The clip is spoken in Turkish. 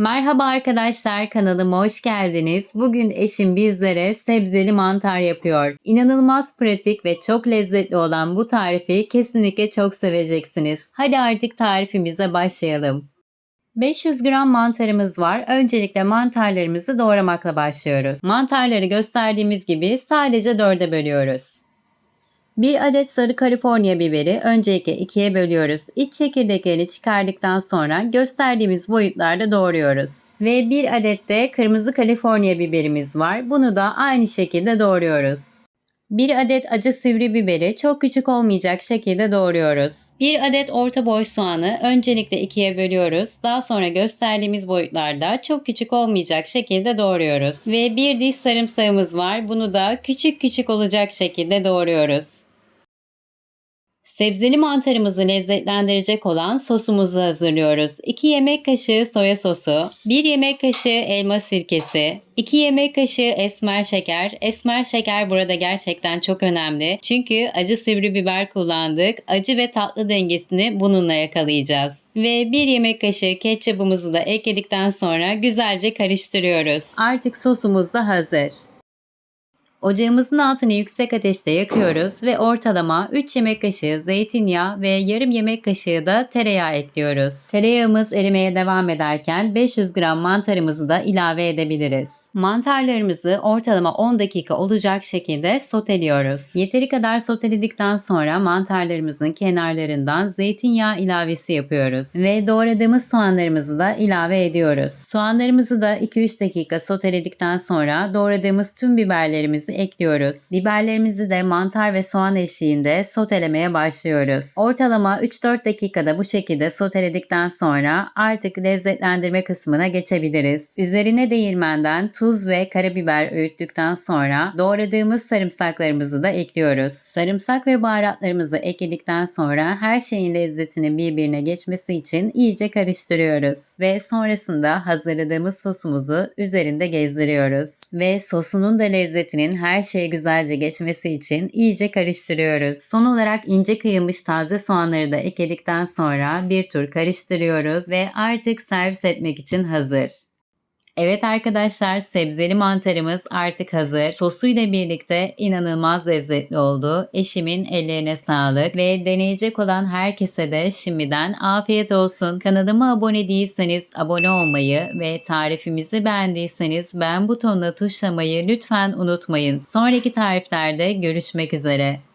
Merhaba arkadaşlar kanalıma hoş geldiniz. Bugün eşim bizlere sebzeli mantar yapıyor. İnanılmaz pratik ve çok lezzetli olan bu tarifi kesinlikle çok seveceksiniz. Hadi artık tarifimize başlayalım. 500 gram mantarımız var. Öncelikle mantarlarımızı doğramakla başlıyoruz. Mantarları gösterdiğimiz gibi sadece dörde bölüyoruz. Bir adet sarı Kaliforniya biberi öncelikle ikiye bölüyoruz. İç çekirdeklerini çıkardıktan sonra gösterdiğimiz boyutlarda doğruyoruz. Ve bir adet de kırmızı Kaliforniya biberimiz var. Bunu da aynı şekilde doğruyoruz. Bir adet acı sivri biberi çok küçük olmayacak şekilde doğruyoruz. Bir adet orta boy soğanı öncelikle ikiye bölüyoruz. Daha sonra gösterdiğimiz boyutlarda çok küçük olmayacak şekilde doğruyoruz. Ve bir diş sarımsağımız var. Bunu da küçük küçük olacak şekilde doğruyoruz. Sebzeli mantarımızı lezzetlendirecek olan sosumuzu hazırlıyoruz. 2 yemek kaşığı soya sosu, 1 yemek kaşığı elma sirkesi, 2 yemek kaşığı esmer şeker. Esmer şeker burada gerçekten çok önemli. Çünkü acı sivri biber kullandık. Acı ve tatlı dengesini bununla yakalayacağız. Ve 1 yemek kaşığı ketçapımızı da ekledikten sonra güzelce karıştırıyoruz. Artık sosumuz da hazır. Ocağımızın altını yüksek ateşte yakıyoruz ve ortalama 3 yemek kaşığı zeytinyağı ve yarım yemek kaşığı da tereyağı ekliyoruz. Tereyağımız erimeye devam ederken 500 gram mantarımızı da ilave edebiliriz. Mantarlarımızı ortalama 10 dakika olacak şekilde soteliyoruz. Yeteri kadar soteledikten sonra mantarlarımızın kenarlarından zeytinyağı ilavesi yapıyoruz. Ve doğradığımız soğanlarımızı da ilave ediyoruz. Soğanlarımızı da 2-3 dakika soteledikten sonra doğradığımız tüm biberlerimizi ekliyoruz. Biberlerimizi de mantar ve soğan eşliğinde sotelemeye başlıyoruz. Ortalama 3-4 dakikada bu şekilde soteledikten sonra artık lezzetlendirme kısmına geçebiliriz. Üzerine değirmenden tuz ve karabiber öğüttükten sonra doğradığımız sarımsaklarımızı da ekliyoruz. Sarımsak ve baharatlarımızı ekledikten sonra her şeyin lezzetinin birbirine geçmesi için iyice karıştırıyoruz. Ve sonrasında hazırladığımız sosumuzu üzerinde gezdiriyoruz. Ve sosunun da lezzetinin her şeye güzelce geçmesi için iyice karıştırıyoruz. Son olarak ince kıyılmış taze soğanları da ekledikten sonra bir tur karıştırıyoruz ve artık servis etmek için hazır. Evet arkadaşlar sebzeli mantarımız artık hazır. Sosuyla birlikte inanılmaz lezzetli oldu. Eşimin ellerine sağlık ve deneyecek olan herkese de şimdiden afiyet olsun. Kanalıma abone değilseniz abone olmayı ve tarifimizi beğendiyseniz beğen butonuna tuşlamayı lütfen unutmayın. Sonraki tariflerde görüşmek üzere.